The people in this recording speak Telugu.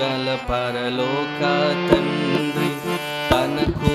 గల పరలోక తండ్రి తనకు